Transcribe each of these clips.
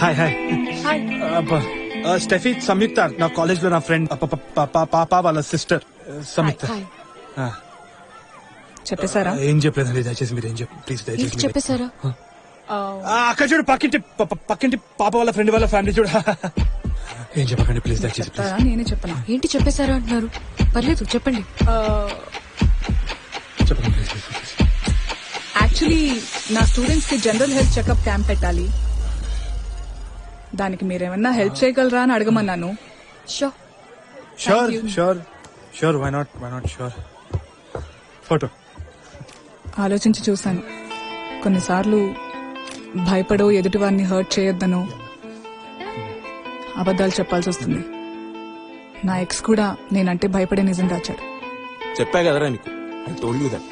Hi hi hi Steffi Samyuktha నా కాలేజ్లో నా ఫ్రెండ్ పాప వాళ్ళ సిస్టర్ సంయుక్త చెప్పేశారా? ఏం చెప్పలేదండి దయచేసి మీరు ఏం చెప్పు ప్లీజ్ దయచేసి చెప్పేశారా? అక్కడ చూడు పక్కింటి పక్కింటి పాప వాళ్ళ ఫ్రెండ్ వాళ్ళ ఫ్యామిలీ చూడు. ఏం చెప్పకండి ప్లీజ్ దయచేసి నేనే చెప్పనా? ఏంటి చెప్పేశారా అంటున్నారు? పర్లేదు చెప్పండి. ప్లీజ్ యాక్చువల్లీ నా స్టూడెంట్స్కి జనరల్ హెల్త్ చెకప్ క్యాంప్ పెట్టాలి. దానికి మీరేమన్నా హెల్ప్ చేయగలరా అని అడగమన్నాను. Show sure you. Sure sure why not why not sure photo ఆలోచించి చూశాను. కొన్నిసార్లు భయపడో ఎదుటి వారిని హర్ట్ చేయొద్దనో అబద్ధాలు చెప్పాల్సి వస్తుంది. నా ఎక్స్ కూడా నేనంటే భయపడే నిజం దాచాడు. చెప్పా కదరా నీకు? ఐ టోల్డ్ యూ దట్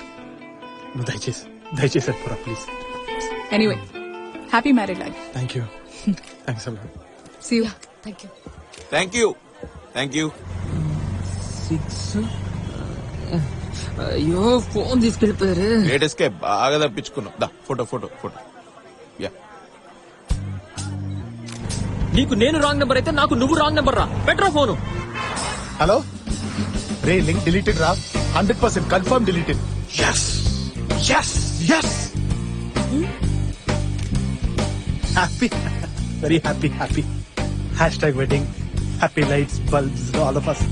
నువ్వు దయచేసి దయచేసి please anyway happy married life thank you thanks అలా see you thank you thank you thank you six అయ్యో ఫోన్ తీసుకెళ్ళిపోయారు లేటెస్ట్ కే బాగా తప్పించుకున్నావు దా ఫోటో ఫోటో ఫోటో యా నీకు నేను రాంగ్ నెంబర్ అయితే నాకు నువ్వు రాంగ్ నెంబర్ రా. పెట్రా ఫోను. హలో రే లింక్ డిలీటెడ్ రా. Hundred percent confirm deleted yes yes yes happy very happy happy hashtag wedding happy lights bulbs all off అస్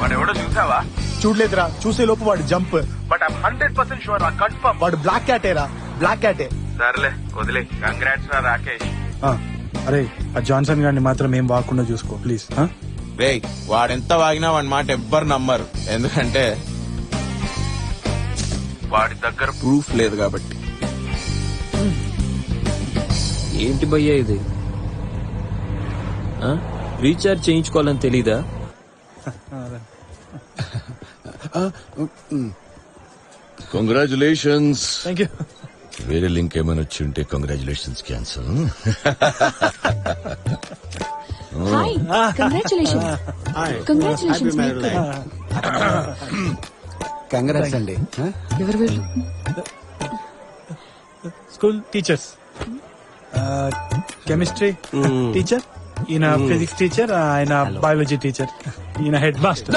వాడెవడో చూసావా? చూడలేదురా. చూసే లోపు వాడు jump. But I hundred percent sure రా కన్ఫర్మ్. వాడు బ్లాక్ క్యాటేరా బ్లాక్ క్యాటే. సర్లే వదిలే. కంగ్రాట్స్ రా రాకేష్. అరే ఆ జాన్సన్ గారిని మాత్రం ఏం వాకుండా చూసుకో ప్లీజ్. రే వాడెంత వాగినా వాడి మాట ఎవ్వరు నమ్మరు. ఎందుకంటే వాడి దగ్గర ప్రూఫ్ లేదు కాబట్టి. ఏంటి భయ్యా ఇది? ఆ? రీఛార్జ్ చేయించుకోవాలని తెలీదా? కంగ్రాచులేషన్స్ థ్యాంక్ యూ వేరే లింక్ ఏమైనా వచ్చి ఉంటే congratulations cancel hi congratulation congratulations congrats అండి. ఎవరు వీళ్ళు? స్కూల్ టీచర్స్ కెమిస్ట్రీ టీచర్ ఈయన ఫిజిక్స్ టీచర్ ఆయన బయాలజీ టీచర్ ఈయన హెడ్ మాస్టర్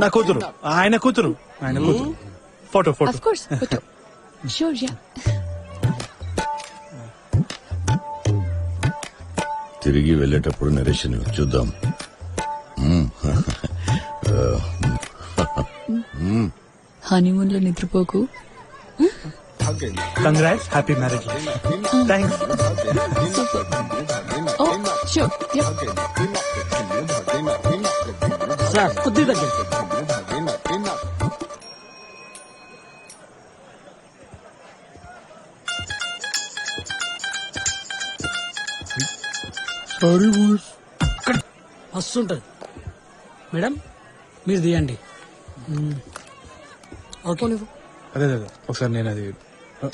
నా కూతురు ఆయన కూతురు ఆయన కూతురు. Photo photo of course photo sure yeah తిరిగి వెళ్ళేటప్పుడు నరేషన్ చూద్దాం. హనీమూన్లో నిద్రపోకు. Congrats happy marriage thanks oh sure yeah sir కొద్ది దగ్గర వస్తుంటది. మేడం మీరు తీయండి. ఓకే. అదే అదే అదే. ఒకసారి నేను అది ఐ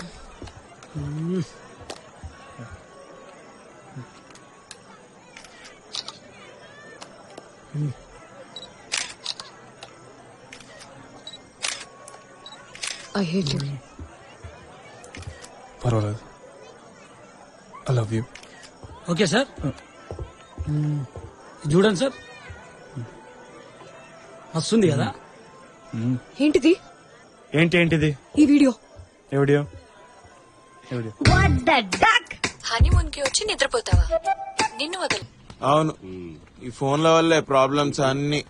హేట్ యు పర్వాలేదు. I love you okay sir చూడండి సార్ వస్తుంది కదా? ఏంటిది? ఏంటి ఏంటిది? ఈ వీడియో. ఎవడియో? ఎవడియో? హనీమూన్కి వచ్చి నిద్రపోతావా? నిన్ను వదలు. అవును. ఈ ఫోన్ల వల్లే ప్రాబ్లమ్స్ అన్ని.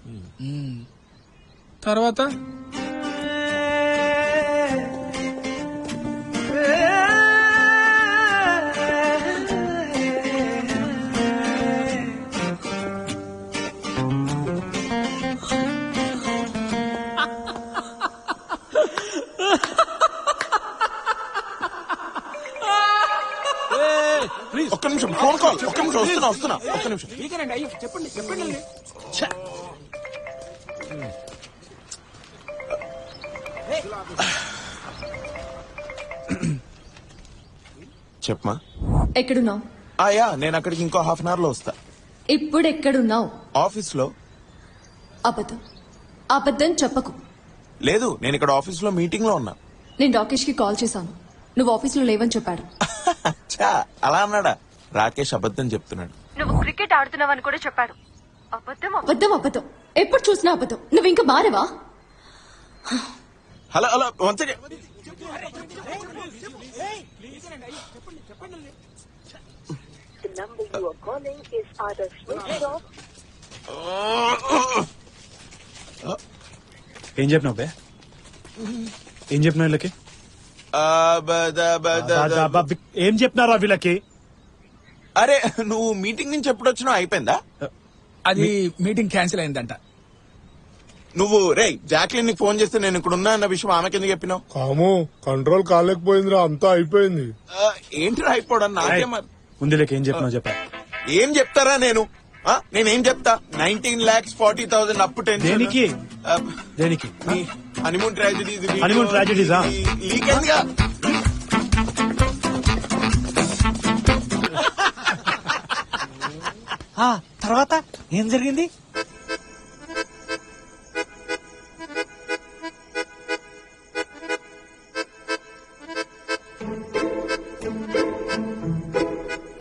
తర్వాత? ఒక్క నిమిషం ఫోన్ కాల్ ఒక్క నిమిషం వస్తున్నా వస్తున్నా ఒక్క నిమిషం. చెప్పండి చెప్పండి. చెప్పమా ఎక్కడున్నావు? ఆ యా నేను అక్కడికి ఇంకో హాఫ్ అన్ అవర్లో వస్తా. ఇప్పుడు ఎక్కడున్నావు ఆఫీస్లో అబద్ధం. అబద్ధం చెప్పకు. లేదు నేను ఇక్కడ ఆఫీస్లో మీటింగ్లో ఉన్నా. నేను రాకేష్కి కాల్ చేశాను. నువ్వు ఆఫీసులో లేవని చెప్పాడు. అలా అన్నాడా? రాకేష్ అబద్ధం చెప్తున్నాడు. నువ్వు క్రికెట్ ఆడుతున్నావని కూడా చెప్పాడు. అబద్ధం అబద్ధం. అబద్ధం ఎప్పుడు చూసినా అబద్ధం. నువ్వు ఇంకా మారవా? హలో హలో వన్ సెకండ్ ఏం చెప్పినావు బే? ఏం చెప్పినావు వీళ్ళకి ఏం చెప్పినారా వీళ్ళకి? అరే నువ్వు మీటింగ్ నుంచి ఎప్పుడు వచ్చినావు అయిపోయిందా? అది మీటింగ్ క్యాన్సిల్ అయిందంట. నువ్వు రే జాక్లిన్ని ఫోన్ చేస్తే నేను ఇక్కడ ఉన్నా అన్న విషయం ఆమెకి ఎందుకు చెప్పినావు? కాము కంట్రోల్ కాలేకపోయిందిరా అంతా అయిపోయింది. ఆ, ఏంటిరా అయిపోవడం? నాకే మరి. ముందు లేక ఏం చెప్పినావు చెప్పా. ఏం చెప్తారా నేను? నేనేం చెప్తా? నైన్టీన్ లాక్స్ ఫార్టీ థౌసండ్ అప్పు టెన్షన్ దేనికి? ఆ, దేనికి? హనీమూన్ ట్రాజడీ Honeymoon tragedies ఆ? లీక్ అయిందిగా తర్వాత ఏం జరిగింది?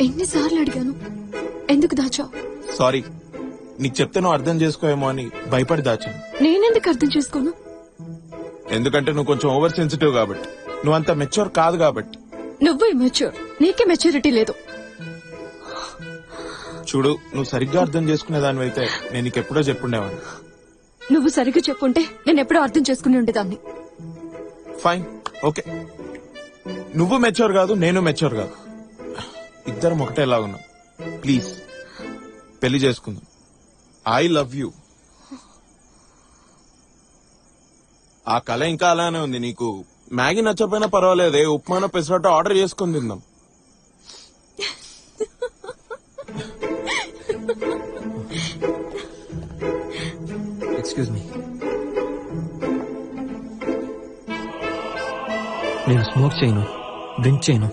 ఎన్నిసార్లు అడిగాను? ఎందుకు దాచావు? సారీ. నీకు చెప్తే నువ్వు అర్థం చేసుకోవేమో అని భయపడి దాచాను. నేనెందుకు అర్థం చేసుకోను? ఎందుకంటే నువ్వు కొంచెం ఓవర్ సెన్సిటివ్ కాబట్టి. నువ్వు అంత మెచ్యూర్ కాదు కాబట్టి. నువ్వు మెచ్యూర్. నీకే మెచ్యూరిటీ లేదు. చూడు నువ్వు సరిగ్గా అర్థం చేసుకునే దాని అయితే నేను నీకు ఎప్పుడో చెప్పుండేవాడిని. నువ్వు సరిగ్గా చెప్పుంటే నేను ఎప్పుడో అర్థం చేసుకుని ఉండేదాన్ని. ఫైన్ ఓకే నువ్వు మెచ్యూర్ కాదు నేను మెచ్యూర్ కాదు. ఇద్దరం ఒకటేలా ఉన్నాం. ప్లీజ్ పెళ్ళి చేసుకుందాం. ఐ లవ్ యూ ఆ కళ ఇంకా అలానే ఉంది. నీకు మ్యాగీ నచ్చకపోయినా పర్వాలేదే. ఉప్మాన పెసరట్టు ఆర్డర్ చేసుకుని తిందాం. ఎక్స్క్యూజ్ మీ నేను స్మోక్ చేయను డ్రింక్ చేయను.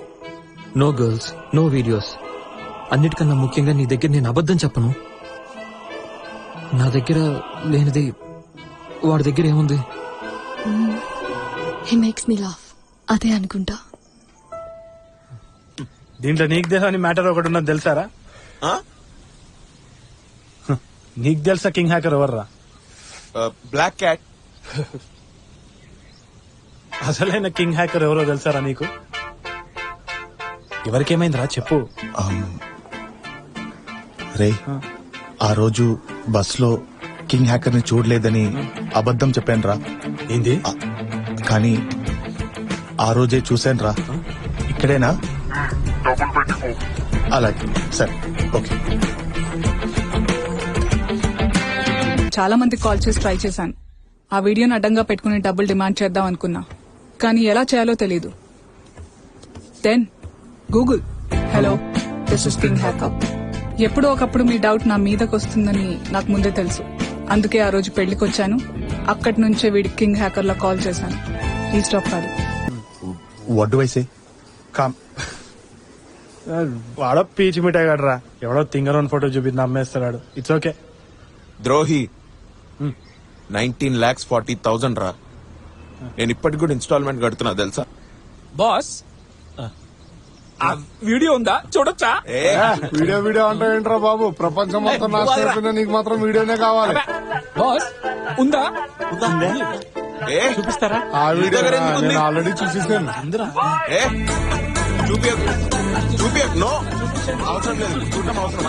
నో గర్ల్స్ నో వీడియోస్ అన్నిటికన్నా ముఖ్యంగా నీ దగ్గర నేను అబద్ధం చెప్పను. నా దగ్గర లేనిది వాడి దగ్గర ఏముంది? హీ మేక్స్ మీ లాఫ్ అదే అనుకుంటా. దీంట్లో నీకు తెలుసా మ్యాటర్ ఒకటి ఉన్నది తెలుసారా? ఆ? నీకు తెలుసా కింగ్ హ్యాకర్ ఎవర్రా? Black cat. అసలైన కింగ్ హ్యాకర్ ఎవరో తెలుసారా నీకు? ఎవరికేమైందిరా చెప్పు. రే ఆ రోజు బస్లో కింగ్ హ్యాకర్ని చూడలేదని అబద్ధం చెప్పాను రా ఏంది కానీ ఆ రోజే చూశాను రా ఇక్కడేనా? అలాగే సరే ఓకే. చాలా మంది కాల్ చేసి ట్రై చేశాను. ఆ వీడియోని అడ్డంగా పెట్టుకుని డబ్బులు డిమాండ్ చేద్దాం అనుకున్నా. కానీ ఎలా చేయాలో తెలీదు. Then Google hello this is king hacker ఎప్పుడో ఒకప్పుడు మీ డౌట్ నా మీదకి వస్తుందని నాకు ముందే తెలుసు. అందుకే ఆ రోజు పెళ్ళికి వచ్చాను. అక్కడి నుంచే వీడి కింగ్ హ్యాకర్లో కాల్ చేశాను. ఈ స్టాప్ కాదు. వడ్డు వయసే కామ్ వాడో పీచి మిఠాయి గడరా ఎవడో తింగరోన్ ఫోటో చూపి నమ్మేస్తున్నాడు. ఇట్స్ ఓకే ద్రోహి నైన్టీన్ లాక్స్ ఫార్టీ థౌజండ్ రా. నేను ఇప్పటికి కూడా ఇన్స్టాల్మెంట్ కడుతున్నా తెలుసా? బాస్ వీడియో ఉందా? చూడొచ్చా? ఏ వీడియో వీడియో అంటే ఏంట్రా బాబు? ప్రపంచం మొత్తం అయిపోయినా నీకు మాత్రం వీడియోనే కావాలి. బాస్ ఉందా? ఏ చూపిస్తారా? ఆ వీడియో? నేను ఆల్రెడీ చూసేసాను. చూపియకు. నో. అవసరం లేదు. చూడటం అవసరం